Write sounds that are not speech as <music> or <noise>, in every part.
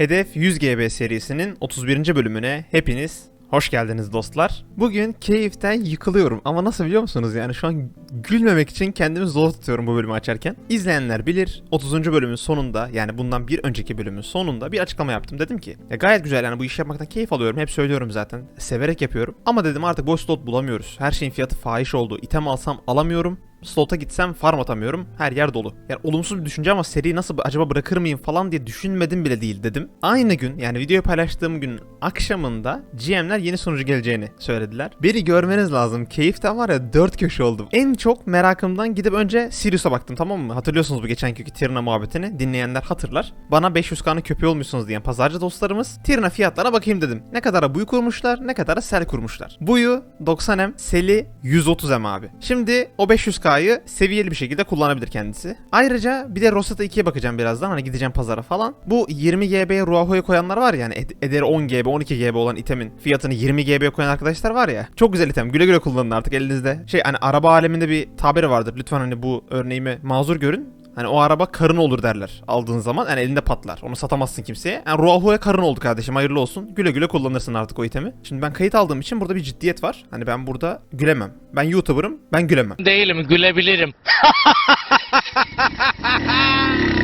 Hedef 100 GB serisinin 31. bölümüne hepiniz hoş geldiniz dostlar. Bugün keyiften yıkılıyorum ama nasıl biliyor musunuz yani şu an gülmemek için kendimi zor tutuyorum bu bölümü açarken. İzleyenler bilir 30. bölümün sonunda yani bundan bir önceki bölümün sonunda bir açıklama yaptım. Dedim ki ya gayet güzel yani bu işi yapmaktan keyif alıyorum hep söylüyorum zaten severek yapıyorum. Ama dedim artık boş slot bulamıyoruz. Her şeyin fiyatı fahiş oldu. İtem alsam alamıyorum. Slota gitsem farm atamıyorum. Her yer dolu. Yani olumsuz bir düşünce ama seriyi nasıl acaba bırakır mıyım falan diye düşünmedim bile değil dedim. Aynı gün yani videoyu paylaştığım gün akşamında GM'ler yeni sunucu geleceğini söylediler. Biri görmeniz lazım. Keyiften var ya dört köşe oldum. En çok merakımdan gidip önce Sirius'a baktım tamam mı? Hatırlıyorsunuz bu geçenki Tirna muhabbetini. Dinleyenler hatırlar. Bana 500k'nın köpeği olmuşsunuz diyen pazarcı dostlarımız Tirna fiyatlarına bakayım dedim. Ne kadara buyu kurmuşlar ne kadara sel kurmuşlar. Buyu 90M, seli 130M abi. Şimdi o 500k K'yı seviyeli bir şekilde kullanabilir kendisi. Ayrıca bir de Rosetta 2'ye bakacağım birazdan hani gideceğim pazara falan. Bu 20 GB'ye Ruaho'ya koyanlar var ya hani ed- ederi 10 GB 12 GB olan itemin fiyatını 20 GB'ye koyan arkadaşlar var ya. Çok güzel item güle güle kullanın artık elinizde. Şey hani araba aleminde bir tabiri vardır lütfen hani bu örneğimi mazur görün. Hani o araba karın olur derler aldığın zaman. Yani elinde patlar. Onu satamazsın kimseye. Yani Ruahu'ya karın oldu kardeşim hayırlı olsun. Güle güle kullanırsın artık o itemi. Şimdi ben kayıt aldığım için burada bir ciddiyet var. Hani ben burada gülemem. Ben YouTuber'ım ben gülemem. Değilim gülebilirim.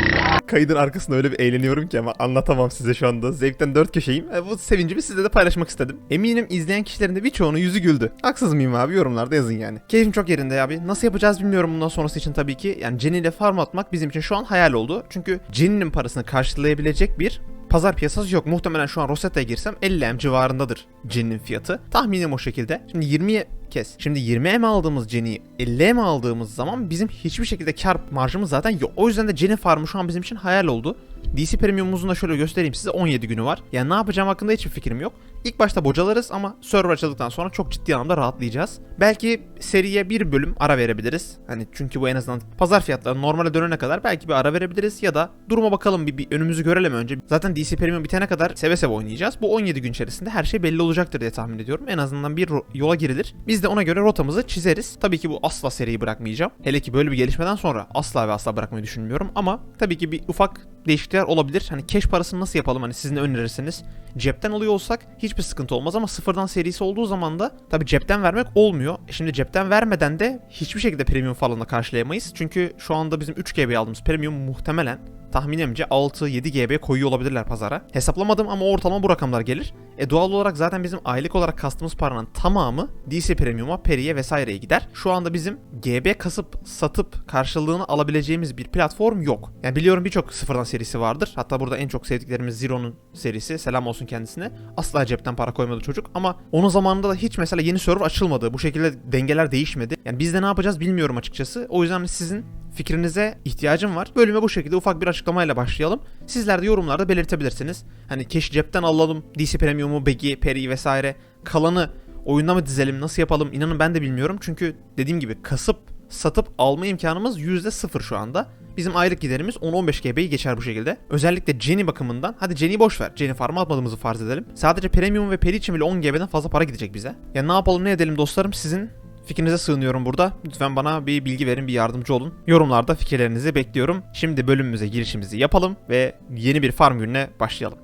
<laughs> Kaydın arkasında öyle bir eğleniyorum ki ama anlatamam size şu anda. Zevkten dört köşeyim. E, bu sevincimi sizle de paylaşmak istedim. Eminim izleyen kişilerin de birçoğunun yüzü güldü. Haksız mıyım abi yorumlarda yazın yani. Keyfim çok yerinde abi. Nasıl yapacağız bilmiyorum bundan sonrası için tabii ki. Yani Jenny ile farm atmak bizim için şu an hayal oldu. Çünkü Jenny'nin parasını karşılayabilecek bir pazar piyasası yok. Muhtemelen şu an Rosetta'ya girsem 50M civarındadır Jenny'nin fiyatı. Tahminim o şekilde. Şimdi 20 kes. Şimdi 20M aldığımız Jenny'yi 50M aldığımız zaman bizim hiçbir şekilde kar marjımız zaten yok. O yüzden de Jenny farmı şu an bizim için hayal oldu. DC Premium'umuzun da şöyle göstereyim size 17 günü var. Yani ne yapacağım hakkında hiçbir fikrim yok. İlk başta bocalarız ama server açıldıktan sonra çok ciddi anlamda rahatlayacağız. Belki seriye bir bölüm ara verebiliriz. Hani çünkü bu en azından pazar fiyatları normale dönene kadar belki bir ara verebiliriz ya da duruma bakalım bir, bir önümüzü görelim önce. Zaten DC Premium bitene kadar seve seve oynayacağız. Bu 17 gün içerisinde her şey belli olacaktır diye tahmin ediyorum. En azından bir yola girilir. Biz de ona göre rotamızı çizeriz. Tabii ki bu asla seriyi bırakmayacağım. Hele ki böyle bir gelişmeden sonra asla ve asla bırakmayı düşünmüyorum ama tabii ki bir ufak değişiklikler olabilir. Hani cash parasını nasıl yapalım hani siz ne önerirsiniz? Cepten alıyor olsak hiçbir sıkıntı olmaz ama sıfırdan serisi olduğu zaman da tabii cepten vermek olmuyor. E Şimdi cepten vermeden de hiçbir şekilde premium falan da karşılayamayız. Çünkü şu anda bizim 3 GB aldığımız premium muhtemelen tahminimce 6-7 GB koyuyor olabilirler pazara. Hesaplamadım ama ortalama bu rakamlar gelir. E doğal olarak zaten bizim aylık olarak kastığımız paranın tamamı DC Premium'a, Peri'ye vesaireye gider. Şu anda bizim GB kasıp satıp karşılığını alabileceğimiz bir platform yok. Yani biliyorum birçok sıfırdan serisi vardır. Hatta burada en çok sevdiklerimiz Zero'nun serisi. Selam olsun kendisine. Asla cepten para koymadı çocuk ama onun zamanında da hiç mesela yeni server açılmadı. Bu şekilde dengeler değişmedi. Yani biz de ne yapacağız bilmiyorum açıkçası. O yüzden sizin fikrinize ihtiyacım var. Bölüme bu şekilde ufak bir açıklamayla başlayalım. Sizler de yorumlarda belirtebilirsiniz. Hani keş cepten alalım, DC Premium'u, Begi, Peri vesaire. Kalanı oyunda mı dizelim, nasıl yapalım inanın ben de bilmiyorum. Çünkü dediğim gibi kasıp satıp alma imkanımız %0 şu anda. Bizim aylık giderimiz 10-15 GB'yi geçer bu şekilde. Özellikle Jenny bakımından, hadi Jenny'i boş ver. Jenny farm'a atmadığımızı farz edelim. Sadece Premium ve Peri için bile 10 GB'den fazla para gidecek bize. Ya ne yapalım ne edelim dostlarım sizin Fikrinize sığınıyorum burada. Lütfen bana bir bilgi verin, bir yardımcı olun. Yorumlarda fikirlerinizi bekliyorum. Şimdi bölümümüze girişimizi yapalım ve yeni bir farm gününe başlayalım.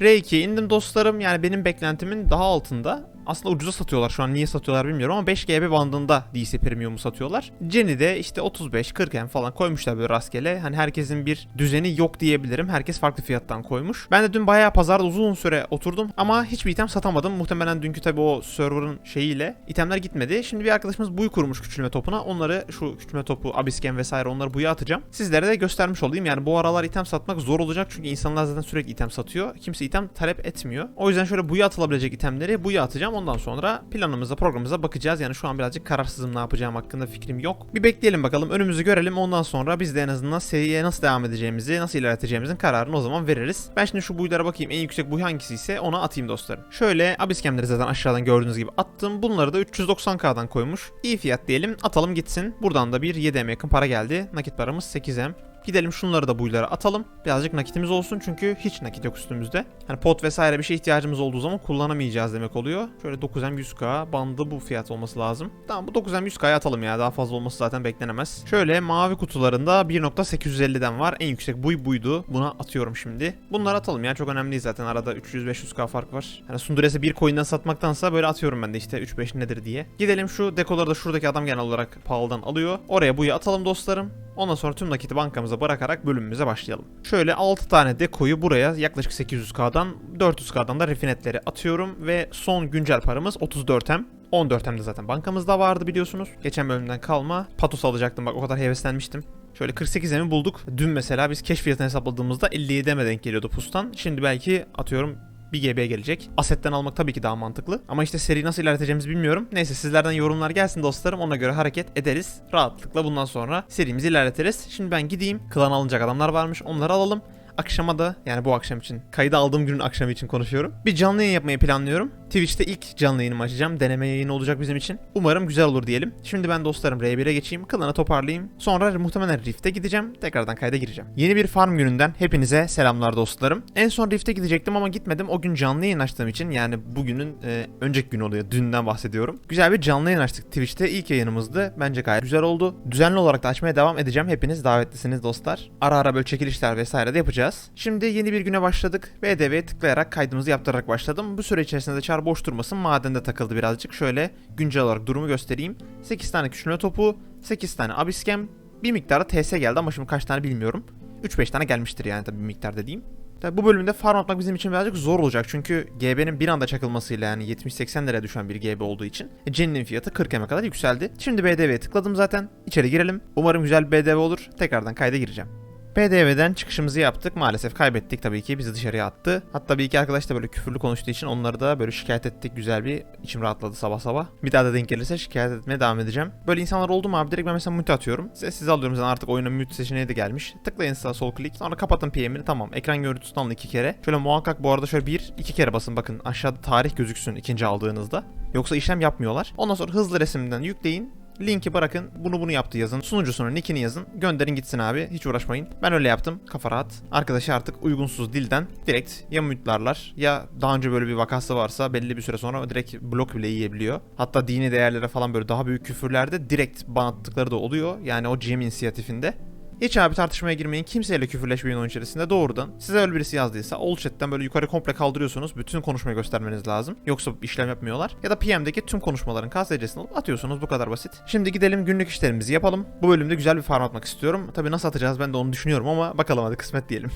R2 indim dostlarım. Yani benim beklentimin daha altında. Aslında ucuza satıyorlar şu an niye satıyorlar bilmiyorum ama 5 GB bandında DC Premium'u satıyorlar. Jenny de işte 35-40 M falan koymuşlar böyle rastgele. Hani herkesin bir düzeni yok diyebilirim. Herkes farklı fiyattan koymuş. Ben de dün bayağı pazarda uzun süre oturdum ama hiçbir item satamadım. Muhtemelen dünkü tabi o server'ın şeyiyle itemler gitmedi. Şimdi bir arkadaşımız buy kurmuş küçülme topuna. Onları şu küçülme topu, abisken vesaire onları buya atacağım. Sizlere de göstermiş olayım. Yani bu aralar item satmak zor olacak çünkü insanlar zaten sürekli item satıyor. Kimse item talep etmiyor. O yüzden şöyle buya atılabilecek itemleri buya atacağım. Ondan sonra planımıza, programımıza bakacağız. Yani şu an birazcık kararsızım ne yapacağım hakkında fikrim yok. Bir bekleyelim bakalım. Önümüzü görelim. Ondan sonra biz de en azından seriye nasıl devam edeceğimizi, nasıl ilerleteceğimizin kararını o zaman veririz. Ben şimdi şu buylara bakayım. En yüksek buy hangisi ise ona atayım dostlarım. Şöyle abiskemleri zaten aşağıdan gördüğünüz gibi attım. Bunları da 390k'dan koymuş. İyi fiyat diyelim. Atalım gitsin. Buradan da bir 7M yakın para geldi. Nakit paramız 8M. Gidelim şunları da buylara atalım. Birazcık nakitimiz olsun çünkü hiç nakit yok üstümüzde. Hani pot vesaire bir şey ihtiyacımız olduğu zaman kullanamayacağız demek oluyor. Şöyle 9M 100K bandı bu fiyat olması lazım. Tamam bu 9M 100K'ya atalım ya. Daha fazla olması zaten beklenemez. Şöyle mavi kutularında 1.850'den var. En yüksek buy buydu. Buna atıyorum şimdi. Bunları atalım ya. Çok önemli zaten. Arada 300-500K fark var. Hani Sundures'e bir coin'den satmaktansa böyle atıyorum ben de işte 3-5 nedir diye. Gidelim şu dekoları da şuradaki adam genel olarak pahalıdan alıyor. Oraya buyu atalım dostlarım. Ondan sonra tüm nakiti bankamıza bırakarak bölümümüze başlayalım. Şöyle 6 tane dekoyu buraya yaklaşık 800k'dan 400k'dan da refinetleri atıyorum ve son güncel paramız 34M. 14M de zaten bankamızda vardı biliyorsunuz. Geçen bölümden kalma. Patos alacaktım bak o kadar heveslenmiştim. Şöyle 48M'i bulduk. Dün mesela biz keş fiyatını hesapladığımızda 57M'e denk geliyordu pustan. Şimdi belki atıyorum bir GB gelecek. Asetten almak tabii ki daha mantıklı. Ama işte seri nasıl ilerleteceğimizi bilmiyorum. Neyse sizlerden yorumlar gelsin dostlarım. Ona göre hareket ederiz. Rahatlıkla bundan sonra serimizi ilerletiriz. Şimdi ben gideyim. Klan alınacak adamlar varmış. Onları alalım. Akşama da yani bu akşam için kaydı aldığım günün akşamı için konuşuyorum. Bir canlı yayın yapmayı planlıyorum. Twitch'te ilk canlı yayınımı açacağım. Deneme yayını olacak bizim için. Umarım güzel olur diyelim. Şimdi ben dostlarım R1'e geçeyim. Klanı toparlayayım. Sonra muhtemelen Rift'e gideceğim. Tekrardan kayda gireceğim. Yeni bir farm gününden hepinize selamlar dostlarım. En son Rift'e gidecektim ama gitmedim. O gün canlı yayın açtığım için yani bugünün e, önceki günü oluyor. Dünden bahsediyorum. Güzel bir canlı yayın açtık Twitch'te. ilk yayınımızdı. Bence gayet güzel oldu. Düzenli olarak da açmaya devam edeceğim. Hepiniz davetlisiniz dostlar. Ara ara böyle çekilişler vesaire de yapacağız. Şimdi yeni bir güne başladık. BDV'ye tıklayarak kaydımızı yaptırarak başladım. Bu süre içerisinde de çar boş durmasın. Madende takıldı birazcık. Şöyle güncel olarak durumu göstereyim. 8 tane küçülme topu, 8 tane abiskem, bir miktarda TS geldi ama şimdi kaç tane bilmiyorum. 3-5 tane gelmiştir yani tabii bir miktar dediğim. Tabii bu bölümde farm atmak bizim için birazcık zor olacak çünkü GB'nin bir anda çakılmasıyla yani 70-80 liraya düşen bir GB olduğu için Jenny'nin fiyatı 40 M'e kadar yükseldi. Şimdi BDV'ye tıkladım zaten. İçeri girelim. Umarım güzel bir BDV olur. Tekrardan kayda gireceğim. BDV'den çıkışımızı yaptık. Maalesef kaybettik tabii ki. Bizi dışarıya attı. Hatta bir iki arkadaş da böyle küfürlü konuştuğu için onları da böyle şikayet ettik. Güzel bir içim rahatladı sabah sabah. Bir daha da denk gelirse şikayet etmeye devam edeceğim. Böyle insanlar oldu mu abi direkt ben mesela mute atıyorum. Sessiz alıyorum zaten artık oyuna mute seçeneği de gelmiş. Tıklayın sağ sol klik. Sonra kapatın PM'ini tamam. Ekran görüntüsünü alın iki kere. Şöyle muhakkak bu arada şöyle bir iki kere basın bakın. Aşağıda tarih gözüksün ikinci aldığınızda. Yoksa işlem yapmıyorlar. Ondan sonra hızlı resimden yükleyin. Linki bırakın. Bunu bunu yaptı yazın. Sunucusunun nickini yazın. Gönderin gitsin abi. Hiç uğraşmayın. Ben öyle yaptım. Kafa rahat. Arkadaşı artık uygunsuz dilden direkt ya mute'larlar ya daha önce böyle bir vakası varsa belli bir süre sonra direkt blok bile yiyebiliyor. Hatta dini değerlere falan böyle daha büyük küfürlerde direkt ban attıkları da oluyor. Yani o GM inisiyatifinde. Hiç abi tartışmaya girmeyin. Kimseyle küfürleşmeyin oyun içerisinde doğrudan. Size öyle birisi yazdıysa all chat'ten böyle yukarı komple kaldırıyorsunuz. Bütün konuşmayı göstermeniz lazım. Yoksa işlem yapmıyorlar. Ya da PM'deki tüm konuşmaların KSC'sini alıp atıyorsunuz. Bu kadar basit. Şimdi gidelim günlük işlerimizi yapalım. Bu bölümde güzel bir farm atmak istiyorum. Tabi nasıl atacağız ben de onu düşünüyorum ama bakalım hadi kısmet diyelim.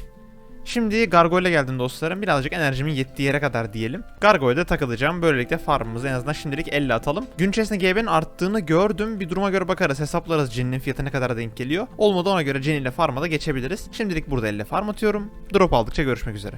Şimdi Gargoyle'a geldim dostlarım. Birazcık enerjimin yettiği yere kadar diyelim. Gargoyle'da takılacağım. Böylelikle farmımızı en azından şimdilik 50 atalım. Gün içerisinde GB'nin arttığını gördüm. Bir duruma göre bakarız. Hesaplarız Jenny'nin fiyatı ne kadar denk geliyor. Olmadı ona göre Jenny ile farm'a da geçebiliriz. Şimdilik burada 50 farm atıyorum. Drop aldıkça görüşmek üzere.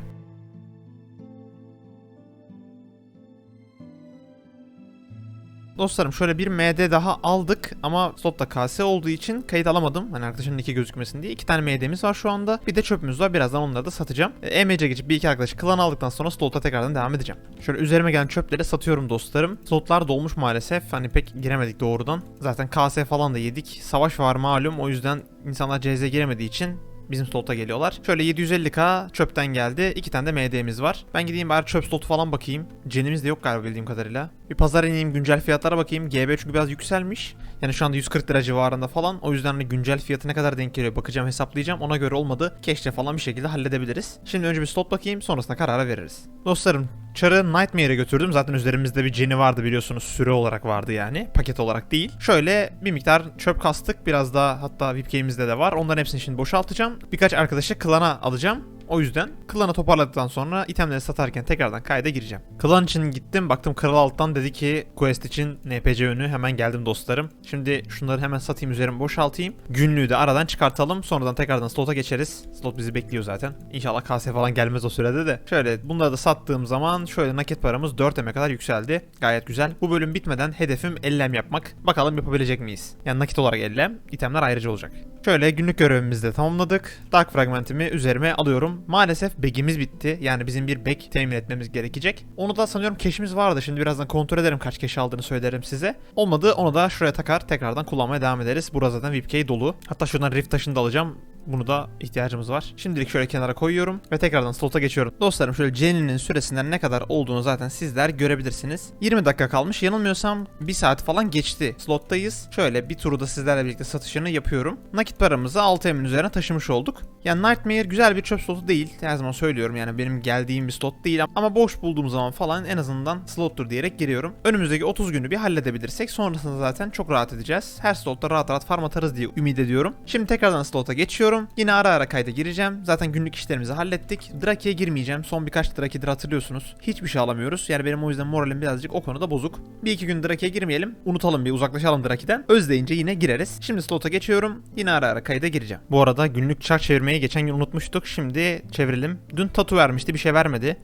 Dostlarım şöyle bir MD daha aldık ama slotta KS olduğu için kayıt alamadım. Hani arkadaşın iki gözükmesin diye. iki tane MD'miz var şu anda. Bir de çöpümüz var. Birazdan onları da satacağım. E, EMC geçip bir iki arkadaşı klan aldıktan sonra slota tekrardan devam edeceğim. Şöyle üzerime gelen çöpleri satıyorum dostlarım. Slotlar dolmuş maalesef. Hani pek giremedik doğrudan. Zaten KS falan da yedik. Savaş var malum. O yüzden insanlar CZ giremediği için Bizim slota geliyorlar. Şöyle 750k çöpten geldi. İki tane de MD'miz var. Ben gideyim bari çöp slotu falan bakayım. Cenimiz de yok galiba bildiğim kadarıyla. Bir pazar ineyim güncel fiyatlara bakayım. GB çünkü biraz yükselmiş. Yani şu anda 140 lira civarında falan. O yüzden de güncel fiyatı ne kadar denk geliyor bakacağım hesaplayacağım. Ona göre olmadı. Keşke falan bir şekilde halledebiliriz. Şimdi önce bir slot bakayım sonrasında karara veririz. Dostlarım Çar'ı Nightmare'e götürdüm. Zaten üzerimizde bir ceni vardı biliyorsunuz. Süre olarak vardı yani. Paket olarak değil. Şöyle bir miktar çöp kastık. Biraz daha hatta VIPK'imizde de var. Onların hepsini şimdi boşaltacağım. Birkaç arkadaşı klana alacağım. O yüzden klanı toparladıktan sonra itemleri satarken tekrardan kayda gireceğim. Klan için gittim baktım kral alttan dedi ki quest için NPC önü hemen geldim dostlarım. Şimdi şunları hemen satayım üzerimi boşaltayım. Günlüğü de aradan çıkartalım sonradan tekrardan slota geçeriz. Slot bizi bekliyor zaten. İnşallah KS falan gelmez o sürede de. Şöyle bunları da sattığım zaman şöyle nakit paramız 4 eme kadar yükseldi. Gayet güzel. Bu bölüm bitmeden hedefim ellem yapmak. Bakalım yapabilecek miyiz? Yani nakit olarak ellem. itemler ayrıca olacak. Şöyle günlük görevimizi de tamamladık. Dark fragmentimi üzerime alıyorum. Maalesef bag'imiz bitti. Yani bizim bir bag temin etmemiz gerekecek. Onu da sanıyorum keşimiz vardı. Şimdi birazdan kontrol ederim kaç keş aldığını söylerim size. Olmadı onu da şuraya takar tekrardan kullanmaya devam ederiz. Burası zaten VIPK dolu. Hatta şuradan rift taşını da alacağım. Bunu da ihtiyacımız var. Şimdilik şöyle kenara koyuyorum ve tekrardan slota geçiyorum. Dostlarım şöyle Jenny'nin süresinden ne kadar olduğunu zaten sizler görebilirsiniz. 20 dakika kalmış. Yanılmıyorsam 1 saat falan geçti. Slottayız. Şöyle bir turu da sizlerle birlikte satışını yapıyorum. Nakit paramızı 6 emin üzerine taşımış olduk. Yani Nightmare güzel bir çöp slotu değil. Her zaman söylüyorum yani benim geldiğim bir slot değil ama boş bulduğum zaman falan en azından slottur diyerek giriyorum. Önümüzdeki 30 günü bir halledebilirsek sonrasında zaten çok rahat edeceğiz. Her slotta rahat rahat farm atarız diye ümit ediyorum. Şimdi tekrardan slota geçiyorum. Yine ara ara kayda gireceğim. Zaten günlük işlerimizi hallettik. Draki'ye girmeyeceğim. Son birkaç Draki'dir hatırlıyorsunuz. Hiçbir şey alamıyoruz. Yani benim o yüzden moralim birazcık o konuda bozuk. Bir iki gün Draki'ye girmeyelim. Unutalım bir uzaklaşalım Draki'den. Özleyince yine gireriz. Şimdi slota geçiyorum. Yine ara ara kayda gireceğim. Bu arada günlük çark çevirmeyi geçen gün unutmuştuk. Şimdi çevirelim. Dün tatu vermişti bir şey vermedi.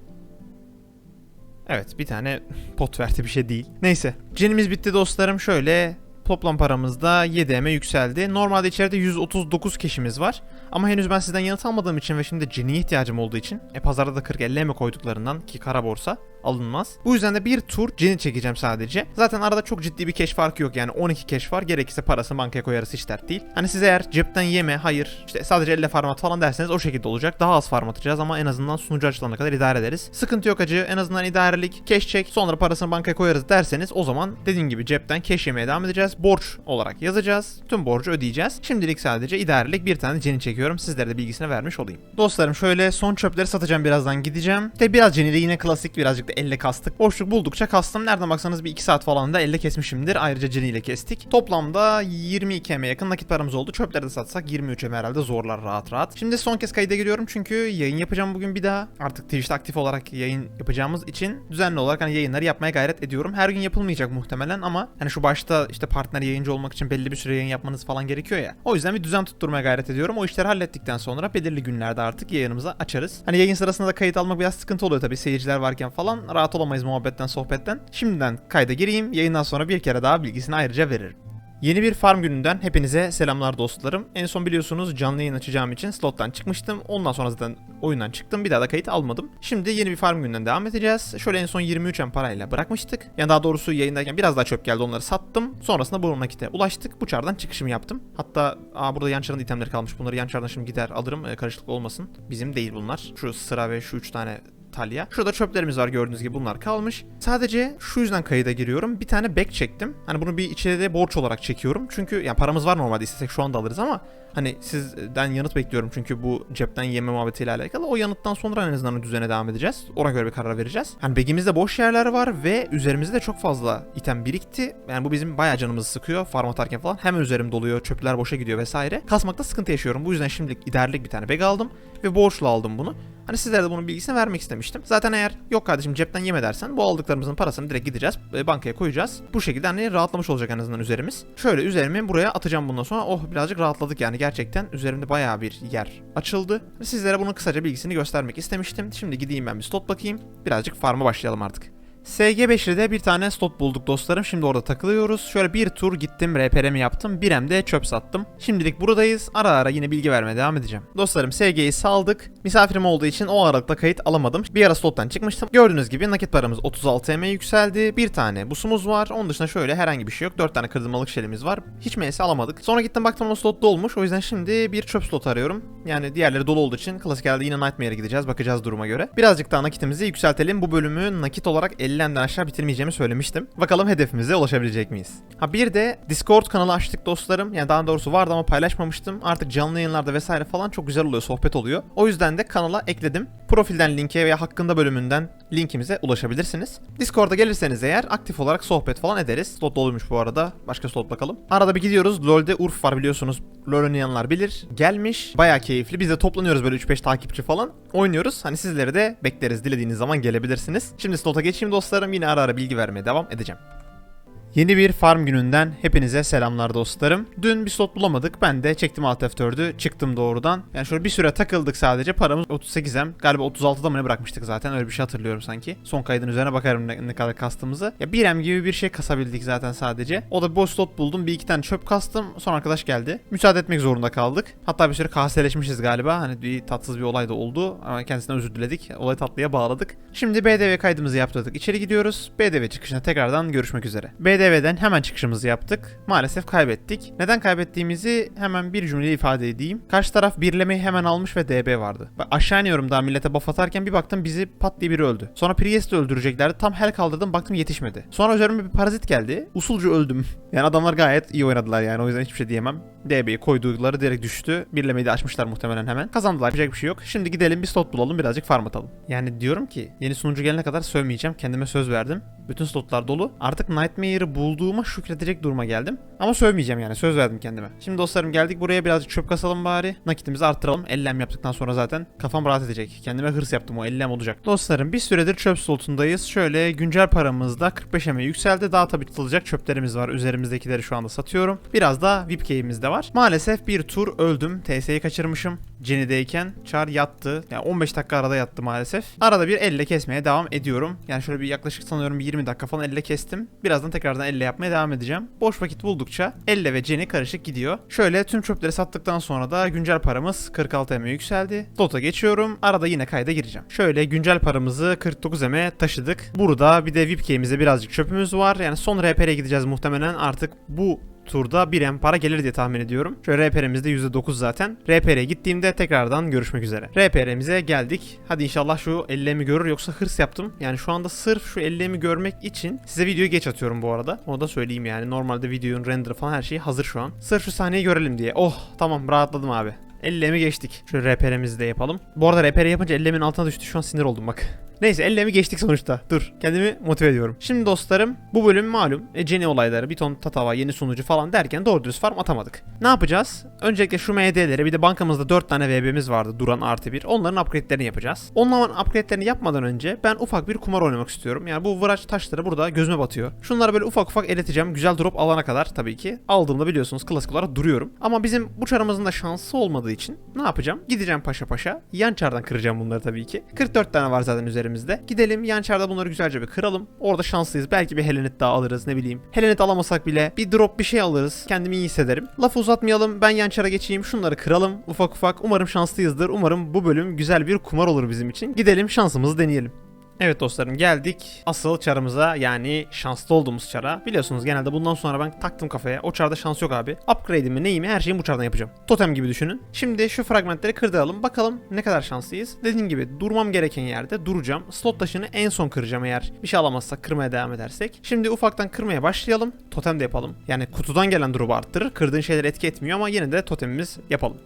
Evet bir tane <laughs> pot verdi bir şey değil. Neyse. Cenimiz bitti dostlarım. Şöyle toplam paramız da 7M'e yükseldi. Normalde içeride 139 keşimiz var. Ama henüz ben sizden yanıt almadığım için ve şimdi Jenny'e ihtiyacım olduğu için e pazarda da 40-50 M koyduklarından ki kara borsa alınmaz. Bu yüzden de bir tur Jenny çekeceğim sadece. Zaten arada çok ciddi bir keş farkı yok yani 12 keş var. Gerekirse parasını bankaya koyarız hiç dert değil. Hani siz eğer cepten yeme hayır işte sadece elle farmat falan derseniz o şekilde olacak. Daha az farm atacağız ama en azından sunucu açılana kadar idare ederiz. Sıkıntı yok acı en azından idarelik keş çek sonra parasını bankaya koyarız derseniz o zaman dediğim gibi cepten keş yemeye devam edeceğiz. Borç olarak yazacağız. Tüm borcu ödeyeceğiz. Şimdilik sadece idarelik bir tane Jenny çekiyorum. Sizlere de bilgisini vermiş olayım. Dostlarım şöyle son çöpleri satacağım birazdan gideceğim. De biraz Jenny'de yine klasik birazcık da elle kastık. Boşluk buldukça kastım. Nereden baksanız bir 2 saat falan da elle kesmişimdir. Ayrıca Jenny ile kestik. Toplamda 22 eme yakın nakit paramız oldu. Çöpleri de satsak 23 eme herhalde zorlar rahat rahat. Şimdi son kez kayda giriyorum çünkü yayın yapacağım bugün bir daha. Artık Twitch'te aktif olarak yayın yapacağımız için düzenli olarak hani yayınları yapmaya gayret ediyorum. Her gün yapılmayacak muhtemelen ama hani şu başta işte partner yayıncı olmak için belli bir süre yayın yapmanız falan gerekiyor ya. O yüzden bir düzen tutturmaya gayret ediyorum. O işleri hallettikten sonra belirli günlerde artık yayınımızı açarız. Hani yayın sırasında da kayıt almak biraz sıkıntı oluyor tabii seyirciler varken falan. Rahat olamayız muhabbetten sohbetten. Şimdiden kayda gireyim. Yayından sonra bir kere daha bilgisini ayrıca veririm. Yeni bir farm gününden hepinize selamlar dostlarım. En son biliyorsunuz canlı yayın açacağım için slottan çıkmıştım. Ondan sonra zaten oyundan çıktım. Bir daha da kayıt almadım. Şimdi yeni bir farm gününden devam edeceğiz. Şöyle en son 23 em parayla bırakmıştık. Yani daha doğrusu yayındayken biraz daha çöp geldi onları sattım. Sonrasında bu nakite ulaştık. Bu çardan çıkışımı yaptım. Hatta aa, burada yan çarın itemleri kalmış. Bunları yan çardan şimdi gider alırım. E, karışıklık olmasın. Bizim değil bunlar. Şu sıra ve şu 3 tane Talya. Şurada çöplerimiz var gördüğünüz gibi bunlar kalmış. Sadece şu yüzden kayıda giriyorum. Bir tane back çektim. Hani bunu bir içeri de borç olarak çekiyorum. Çünkü yani paramız var normalde istesek şu anda alırız ama hani sizden yanıt bekliyorum çünkü bu cepten yeme muhabbetiyle alakalı. O yanıttan sonra en azından düzene devam edeceğiz. Ona göre bir karar vereceğiz. Hani bagimizde boş yerler var ve üzerimizde de çok fazla item birikti. Yani bu bizim bayağı canımızı sıkıyor farm atarken falan. Hemen üzerim doluyor, çöpler boşa gidiyor vesaire. Kasmakta sıkıntı yaşıyorum. Bu yüzden şimdilik idarelik bir tane bag aldım ve borçlu aldım bunu. Hani sizlere de bunun bilgisini vermek istemiştim. Zaten eğer yok kardeşim cepten yeme dersen bu aldıklarımızın parasını direkt gideceğiz e, bankaya koyacağız. Bu şekilde hani rahatlamış olacak en azından üzerimiz. Şöyle üzerimi buraya atacağım bundan sonra. Oh birazcık rahatladık yani gerçekten üzerimde bayağı bir yer açıldı. Sizlere bunun kısaca bilgisini göstermek istemiştim. Şimdi gideyim ben bir slot bakayım. Birazcık farm'a başlayalım artık. SG5'de bir tane slot bulduk dostlarım. Şimdi orada takılıyoruz. Şöyle bir tur gittim, RPR'mi yaptım. Bir hem de çöp sattım. Şimdilik buradayız. Ara ara yine bilgi vermeye devam edeceğim. Dostlarım SG'yi saldık. Misafirim olduğu için o aralıkta kayıt alamadım. Bir ara slottan çıkmıştım. Gördüğünüz gibi nakit paramız 36 M yükseldi. Bir tane busumuz var. Onun dışında şöyle herhangi bir şey yok. 4 tane kırdırmalık şelimiz var. Hiç MS alamadık. Sonra gittim baktım o slot dolmuş. O yüzden şimdi bir çöp slot arıyorum. Yani diğerleri dolu olduğu için klasik herhalde yine Nightmare'e gideceğiz. Bakacağız duruma göre. Birazcık daha nakitimizi yükseltelim. Bu bölümü nakit olarak 50'den aşağı bitirmeyeceğimi söylemiştim. Bakalım hedefimize ulaşabilecek miyiz? Ha bir de Discord kanalı açtık dostlarım. Yani daha doğrusu vardı ama paylaşmamıştım. Artık canlı yayınlarda vesaire falan çok güzel oluyor, sohbet oluyor. O yüzden de kanala ekledim. Profilden linke veya hakkında bölümünden linkimize ulaşabilirsiniz. Discord'a gelirseniz eğer aktif olarak sohbet falan ederiz. Slot doluymuş bu arada. Başka slot bakalım. Arada bir gidiyoruz. LoL'de Urf var biliyorsunuz. LoL oynayanlar bilir. Gelmiş. Baya keyifli. Biz de toplanıyoruz böyle 3-5 takipçi falan. Oynuyoruz. Hani sizleri de bekleriz. Dilediğiniz zaman gelebilirsiniz. Şimdi slota geçeyim dostlarım. Yine ara ara bilgi vermeye devam edeceğim. Yeni bir farm gününden hepinize selamlar dostlarım. Dün bir slot bulamadık. Ben de çektim Alt F4'ü. Çıktım doğrudan. Yani şöyle bir süre takıldık sadece. Paramız 38'em. Galiba 36'da mı ne bırakmıştık zaten. Öyle bir şey hatırlıyorum sanki. Son kaydın üzerine bakarım ne, ne kadar kastığımızı. Ya 1M gibi bir şey kasabildik zaten sadece. O da boş slot buldum. Bir iki tane çöp kastım. Son arkadaş geldi. Müsaade etmek zorunda kaldık. Hatta bir süre kahseleşmişiz galiba. Hani bir tatsız bir olay da oldu. Ama kendisinden özür diledik. Olayı tatlıya bağladık. Şimdi BDV kaydımızı yaptırdık. İçeri gidiyoruz. BDV çıkışına tekrardan görüşmek üzere. BDV MDV'den hemen çıkışımızı yaptık. Maalesef kaybettik. Neden kaybettiğimizi hemen bir cümleyle ifade edeyim. Karşı taraf birlemeyi hemen almış ve DB vardı. Bak aşağı iniyorum daha millete buff atarken bir baktım bizi pat diye biri öldü. Sonra Priest'i öldüreceklerdi. Tam hel kaldırdım baktım yetişmedi. Sonra üzerime bir parazit geldi. Usulca öldüm. <laughs> Yani adamlar gayet iyi oynadılar yani o yüzden hiçbir şey diyemem. DB'yi koydukları direkt düştü. Birlemeyi de açmışlar muhtemelen hemen. Kazandılar yapacak bir şey yok. Şimdi gidelim bir slot bulalım birazcık farm atalım. Yani diyorum ki yeni sunucu gelene kadar sövmeyeceğim. Kendime söz verdim. Bütün slotlar dolu. Artık Nightmare'ı bulduğuma şükredecek duruma geldim. Ama sövmeyeceğim yani söz verdim kendime. Şimdi dostlarım geldik buraya birazcık çöp kasalım bari. Nakitimizi arttıralım. Ellem yaptıktan sonra zaten kafam rahat edecek. Kendime hırs yaptım o ellem olacak. Dostlarım bir süredir çöp slotundayız. Şöyle güncel paramızda 45 eme yükseldi. Daha tabii tutulacak çöplerimiz var. Üzerimizdekileri şu anda satıyorum. Biraz da VIP key'imiz de var. Maalesef bir tur öldüm. TS'yi kaçırmışım. Jenny'deyken Char yattı. Yani 15 dakika arada yattı maalesef. Arada bir elle kesmeye devam ediyorum. Yani şöyle bir yaklaşık sanıyorum bir 20 dakika falan elle kestim. Birazdan tekrardan elle yapmaya devam edeceğim. Boş vakit buldukça elle ve Jenny karışık gidiyor. Şöyle tüm çöpleri sattıktan sonra da güncel paramız 46 eme yükseldi. Dota geçiyorum. Arada yine kayda gireceğim. Şöyle güncel paramızı 49 eme taşıdık. Burada bir de VIP key'imizde birazcık çöpümüz var. Yani son RP'ye gideceğiz muhtemelen. Artık bu turda bir em para gelir diye tahmin ediyorum. Şöyle RPR'imizde %9 zaten. RPR'ye gittiğimde tekrardan görüşmek üzere. RPR'imize geldik. Hadi inşallah şu ellerimi görür yoksa hırs yaptım. Yani şu anda sırf şu ellerimi görmek için size videoyu geç atıyorum bu arada. Onu da söyleyeyim yani. Normalde videonun renderı falan her şeyi hazır şu an. Sırf şu sahneyi görelim diye. Oh tamam rahatladım abi. Ellemi geçtik. Şöyle RPR'imizi de yapalım. Bu arada RPR yapınca ellemin altına düştü. Şu an sinir oldum bak. Neyse ellemi geçtik sonuçta. Dur. Kendimi motive ediyorum. Şimdi dostlarım bu bölüm malum. E, olayları, bir ton tatava, yeni sunucu falan derken doğru dürüst farm atamadık. Ne yapacağız? Öncelikle şu MD'lere bir de bankamızda 4 tane VB'miz vardı duran artı bir. Onların upgrade'lerini yapacağız. Onların upgrade'lerini yapmadan önce ben ufak bir kumar oynamak istiyorum. Yani bu vıraç taşları burada gözüme batıyor. Şunları böyle ufak ufak eriteceğim. Güzel drop alana kadar tabii ki. Aldığımda biliyorsunuz klasik olarak duruyorum. Ama bizim bu çarımızın da şansı olmadığı için ne yapacağım? Gideceğim paşa paşa. Yan çardan kıracağım bunları tabii ki. 44 tane var zaten üzerimizde. Gidelim yan çarda bunları güzelce bir kıralım. Orada şanslıyız. Belki bir Helenet daha alırız ne bileyim. Helenet alamasak bile bir drop bir şey alırız. Kendimi iyi hissederim. Lafı uzatmayalım. Ben yan çara geçeyim. Şunları kıralım ufak ufak. Umarım şanslıyızdır. Umarım bu bölüm güzel bir kumar olur bizim için. Gidelim şansımızı deneyelim. Evet dostlarım geldik asıl çarımıza yani şanslı olduğumuz çara. Biliyorsunuz genelde bundan sonra ben taktım kafaya. O çarda şans yok abi. Upgrade'imi neyimi her şeyi bu çardan yapacağım. Totem gibi düşünün. Şimdi şu fragmentleri kırdıralım. Bakalım ne kadar şanslıyız. Dediğim gibi durmam gereken yerde duracağım. Slot taşını en son kıracağım eğer bir şey alamazsak kırmaya devam edersek. Şimdi ufaktan kırmaya başlayalım. Totem de yapalım. Yani kutudan gelen drop'u arttırır. Kırdığın şeyler etki etmiyor ama yine de totemimiz yapalım.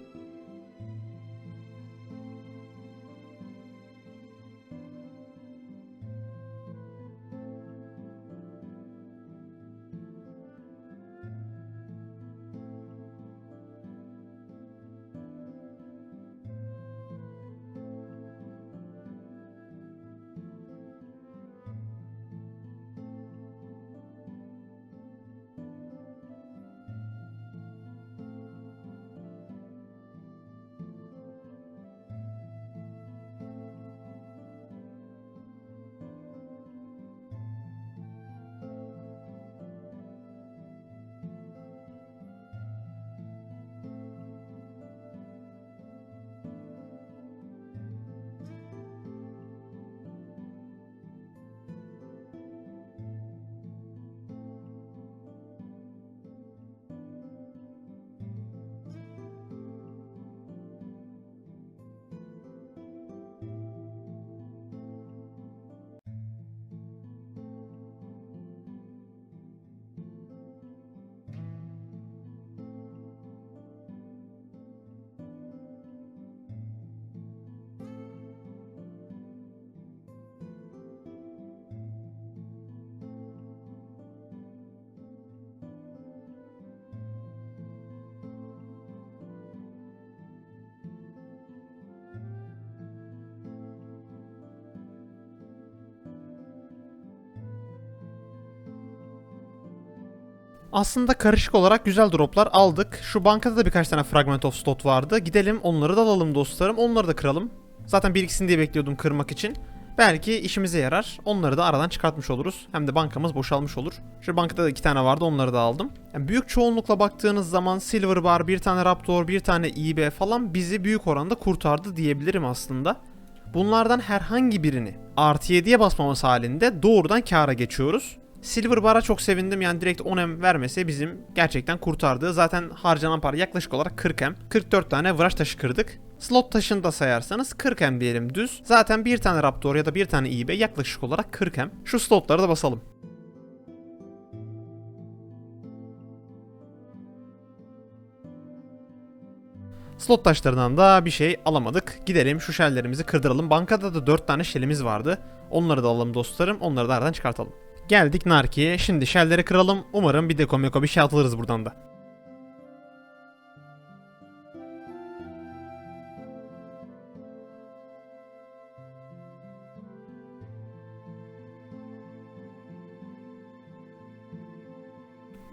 Aslında karışık olarak güzel droplar aldık. Şu bankada da birkaç tane Fragment of Slot vardı. Gidelim onları da alalım dostlarım. Onları da kıralım. Zaten biriksin diye bekliyordum kırmak için. Belki işimize yarar. Onları da aradan çıkartmış oluruz. Hem de bankamız boşalmış olur. Şu bankada da iki tane vardı onları da aldım. Yani büyük çoğunlukla baktığınız zaman Silver Bar, bir tane Raptor, bir tane IB falan bizi büyük oranda kurtardı diyebilirim aslında. Bunlardan herhangi birini artı 7'ye basmamız halinde doğrudan kâra geçiyoruz. Silver Bar'a çok sevindim yani direkt 10M vermesi bizim gerçekten kurtardı. Zaten harcanan para yaklaşık olarak 40M. 44 tane Vıraş taşı kırdık. Slot taşını da sayarsanız 40M diyelim düz. Zaten bir tane Raptor ya da bir tane eBay yaklaşık olarak 40M. Şu slotları da basalım. Slot taşlarından da bir şey alamadık. Gidelim şu şellerimizi kırdıralım. Bankada da 4 tane şelimiz vardı. Onları da alalım dostlarım. Onları da aradan çıkartalım. Geldik Narki'ye. Şimdi şelleri kıralım. Umarım bir deko meko bir şey atılırız buradan da.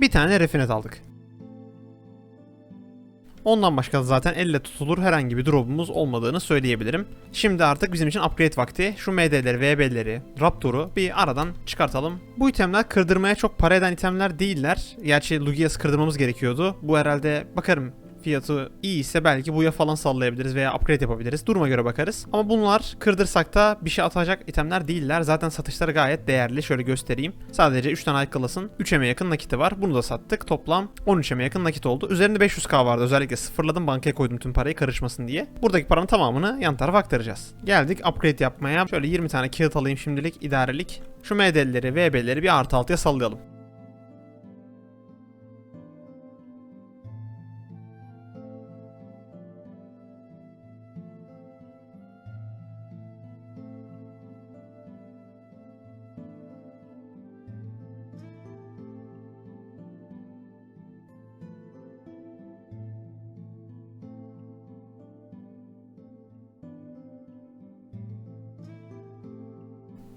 Bir tane refinet aldık. Ondan başka da zaten elle tutulur herhangi bir drop'umuz olmadığını söyleyebilirim. Şimdi artık bizim için upgrade vakti. Şu MD'leri, VB'leri, Raptor'u bir aradan çıkartalım. Bu itemler kırdırmaya çok para eden itemler değiller. Gerçi Lugias'ı kırdırmamız gerekiyordu. Bu herhalde bakarım fiyatı iyi ise belki buya falan sallayabiliriz veya upgrade yapabiliriz. Duruma göre bakarız. Ama bunlar kırdırsak da bir şey atacak itemler değiller. Zaten satışları gayet değerli. Şöyle göstereyim. Sadece 3 tane ayakkabısın 3'eme yakın nakiti var. Bunu da sattık. Toplam 13'eme yakın nakit oldu. Üzerinde 500k vardı. Özellikle sıfırladım bankaya koydum tüm parayı karışmasın diye. Buradaki paranın tamamını yan tarafa aktaracağız. Geldik upgrade yapmaya. Şöyle 20 tane kağıt alayım şimdilik idarelik. Şu MD'leri, VB'leri bir artı altıya sallayalım.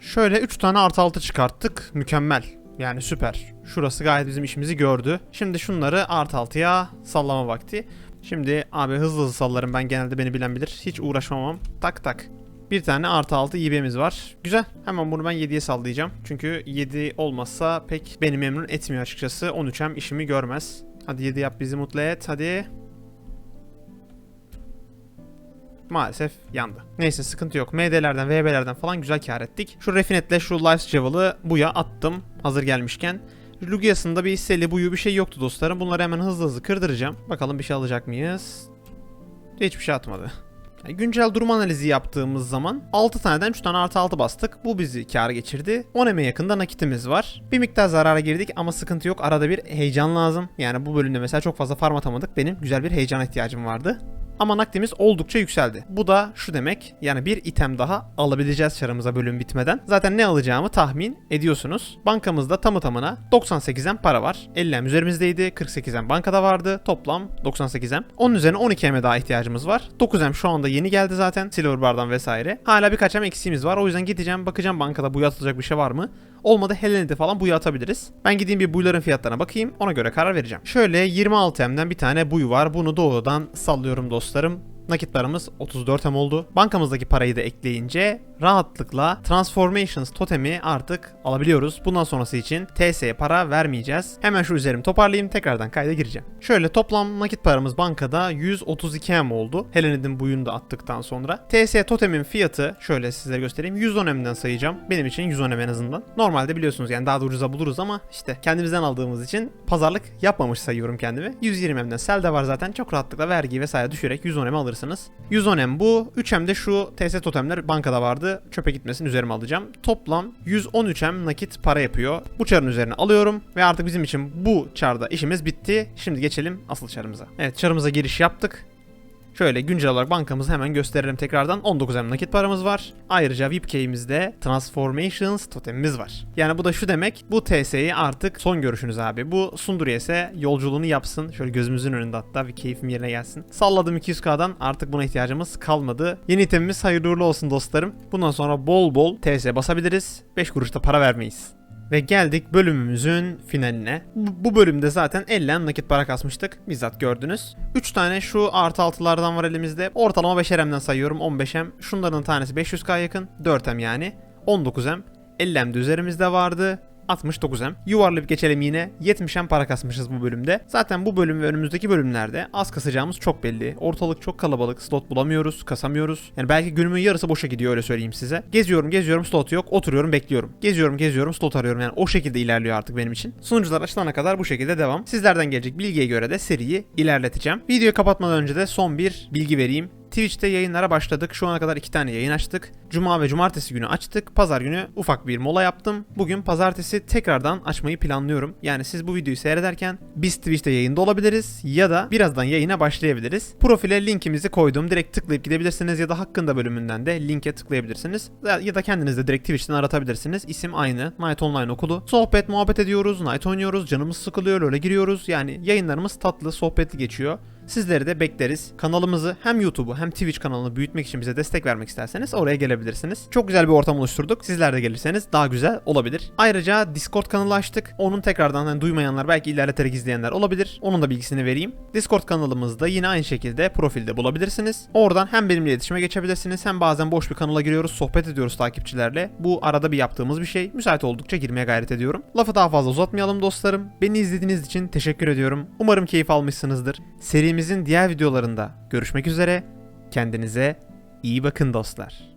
Şöyle 3 tane artı altı çıkarttık. Mükemmel. Yani süper. Şurası gayet bizim işimizi gördü. Şimdi şunları artı altıya sallama vakti. Şimdi abi hızlı hızlı sallarım ben genelde beni bilen bilir. Hiç uğraşmamam. Tak tak. Bir tane artı altı IB'miz var. Güzel. Hemen bunu ben 7'ye sallayacağım. Çünkü 7 olmazsa pek beni memnun etmiyor açıkçası. 13'em işimi görmez. Hadi 7 yap bizi mutlu et. Hadi. Maalesef yandı. Neyse sıkıntı yok. MD'lerden, VB'lerden falan güzel kar ettik. Şu Refinet'le şu Life Javel'ı buya attım. Hazır gelmişken. Lugias'ında bir hisseli buyu bir şey yoktu dostlarım. Bunları hemen hızlı hızlı kırdıracağım. Bakalım bir şey alacak mıyız? Hiçbir şey atmadı. Yani Güncel durum analizi yaptığımız zaman 6 taneden 3 tane artı 6 bastık. Bu bizi kâra geçirdi. 10 eme yakında nakitimiz var. Bir miktar zarara girdik ama sıkıntı yok. Arada bir heyecan lazım. Yani bu bölümde mesela çok fazla farm atamadık. Benim güzel bir heyecan ihtiyacım vardı. Ama nakdimiz oldukça yükseldi. Bu da şu demek yani bir item daha alabileceğiz çarımıza bölüm bitmeden. Zaten ne alacağımı tahmin ediyorsunuz. Bankamızda tamı tamına 98'en para var. 50'm üzerimizdeydi. 48'em bankada vardı. Toplam 98'em. Onun üzerine 12'eme daha ihtiyacımız var. 9'em şu anda yeni geldi zaten. Silver bar'dan vesaire. Hala birkaç em eksiğimiz var. O yüzden gideceğim bakacağım bankada bu atılacak bir şey var mı? Olmadı Helen'de falan buyu atabiliriz. Ben gideyim bir buyların fiyatlarına bakayım. Ona göre karar vereceğim. Şöyle 26M'den bir tane buyu var. Bunu doğrudan sallıyorum dostlarım. Nakit paramız 34 M oldu. Bankamızdaki parayı da ekleyince rahatlıkla Transformations totemi artık alabiliyoruz. Bundan sonrası için TS'ye para vermeyeceğiz. Hemen şu üzerimi toparlayayım tekrardan kayda gireceğim. Şöyle toplam nakit paramız bankada 132 M oldu. Helenid'in buyunu da attıktan sonra. TS totemin fiyatı şöyle sizlere göstereyim. 110 M'den sayacağım. Benim için 110 M en azından. Normalde biliyorsunuz yani daha da ucuza buluruz ama işte kendimizden aldığımız için pazarlık yapmamış sayıyorum kendimi. 120 M'den sel de var zaten. Çok rahatlıkla vergi vesaire düşerek 110 M alırsınız. 110 M bu. 3 M de şu TS totemler bankada vardı. Çöpe gitmesin üzerime alacağım. Toplam 113 M nakit para yapıyor. Bu çarın üzerine alıyorum ve artık bizim için bu çarda işimiz bitti. Şimdi geçelim asıl çarımıza. Evet çarımıza giriş yaptık. Şöyle güncel olarak bankamızı hemen gösterelim tekrardan. 19 M nakit paramız var. Ayrıca VIP key'imizde Transformations totemimiz var. Yani bu da şu demek. Bu TS'yi artık son görüşünüz abi. Bu Sunduriye ise yolculuğunu yapsın. Şöyle gözümüzün önünde hatta bir keyfim yerine gelsin. Salladım 200k'dan artık buna ihtiyacımız kalmadı. Yeni itemimiz hayırlı uğurlu olsun dostlarım. Bundan sonra bol bol TS basabiliriz. 5 kuruş da para vermeyiz. Ve geldik bölümümüzün finaline. Bu, bölümde zaten 50 nakit para kasmıştık. Bizzat gördünüz. 3 tane şu artı altılardan var elimizde. Ortalama 5'er sayıyorum 15'em. Şunların tanesi 500k yakın. 4'em yani. 19'em. 50'em de üzerimizde vardı. 69M. Yuvarlayıp geçelim yine 70M para kasmışız bu bölümde. Zaten bu bölüm ve önümüzdeki bölümlerde az kasacağımız çok belli. Ortalık çok kalabalık. Slot bulamıyoruz, kasamıyoruz. Yani belki günümün yarısı boşa gidiyor öyle söyleyeyim size. Geziyorum, geziyorum, slot yok. Oturuyorum, bekliyorum. Geziyorum, geziyorum, slot arıyorum. Yani o şekilde ilerliyor artık benim için. Sunucular açılana kadar bu şekilde devam. Sizlerden gelecek bilgiye göre de seriyi ilerleteceğim. Videoyu kapatmadan önce de son bir bilgi vereyim. Twitch'te yayınlara başladık. Şu ana kadar iki tane yayın açtık. Cuma ve cumartesi günü açtık. Pazar günü ufak bir mola yaptım. Bugün pazartesi tekrardan açmayı planlıyorum. Yani siz bu videoyu seyrederken biz Twitch'te yayında olabiliriz ya da birazdan yayına başlayabiliriz. Profile linkimizi koydum. Direkt tıklayıp gidebilirsiniz ya da hakkında bölümünden de linke tıklayabilirsiniz. Ya da kendiniz de direkt Twitch'ten aratabilirsiniz. İsim aynı. Night Online okulu. Sohbet muhabbet ediyoruz. Night oynuyoruz. Canımız sıkılıyor. öyle giriyoruz. Yani yayınlarımız tatlı, sohbetli geçiyor. Sizleri de bekleriz. Kanalımızı hem YouTube'u hem Twitch kanalını büyütmek için bize destek vermek isterseniz oraya gelebilirsiniz. Çok güzel bir ortam oluşturduk. Sizler de gelirseniz daha güzel olabilir. Ayrıca Discord kanalı açtık. Onun tekrardan hani duymayanlar belki ilerleterek izleyenler olabilir. Onun da bilgisini vereyim. Discord kanalımızda yine aynı şekilde profilde bulabilirsiniz. Oradan hem benimle iletişime geçebilirsiniz hem bazen boş bir kanala giriyoruz, sohbet ediyoruz takipçilerle. Bu arada bir yaptığımız bir şey. Müsait oldukça girmeye gayret ediyorum. Lafı daha fazla uzatmayalım dostlarım. Beni izlediğiniz için teşekkür ediyorum. Umarım keyif almışsınızdır. Serimizin diğer videolarında görüşmek üzere. Kendinize iyi bakın dostlar.